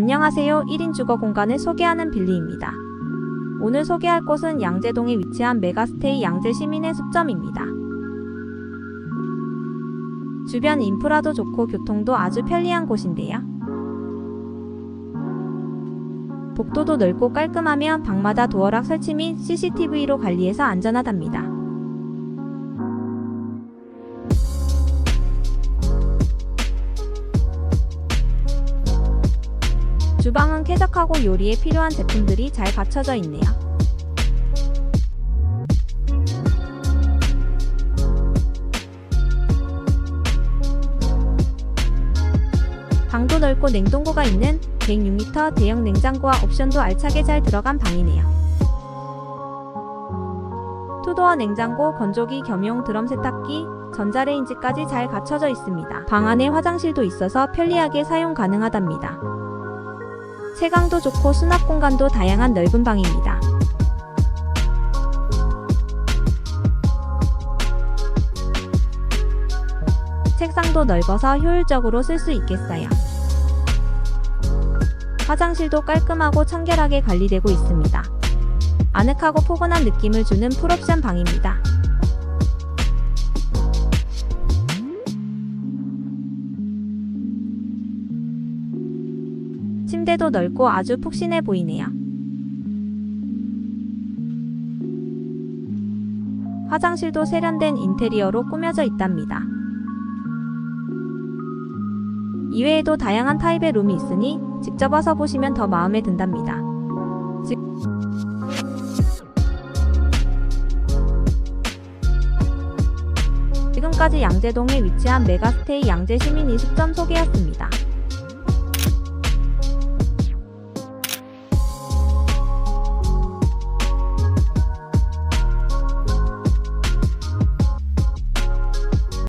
안녕하세요. 1인 주거 공간을 소개하는 빌리입니다. 오늘 소개할 곳은 양재동에 위치한 메가스테이 양재 시민의 숲점입니다. 주변 인프라도 좋고 교통도 아주 편리한 곳인데요. 복도도 넓고 깔끔하며 방마다 도어락 설치 및 CCTV로 관리해서 안전하답니다. 주방은 쾌적하고 요리에 필요한 제품들이 잘 갖춰져 있네요. 방도 넓고 냉동고가 있는 106리터 대형 냉장고와 옵션도 알차게 잘 들어간 방이네요. 투도어 냉장고, 건조기 겸용 드럼 세탁기, 전자레인지까지 잘 갖춰져 있습니다. 방 안에 화장실도 있어서 편리하게 사용 가능하답니다. 채광도 좋고 수납 공간도 다양한 넓은 방입니다. 책상도 넓어서 효율적으로 쓸 수 있겠어요. 화장실도 깔끔하고 청결하게 관리되고 있습니다. 아늑하고 포근한 느낌을 주는 풀옵션 방입니다. 침대도 넓고 아주 푹신해 보이네요. 화장실도 세련된 인테리어로 꾸며져 있답니다. 이외에도 다양한 타입의 룸이 있으니 직접 와서 보시면 더 마음에 든답니다. 지- 지금까지 양재동에 위치한 메가스테이 양재 시민 이숙점 소개였습니다.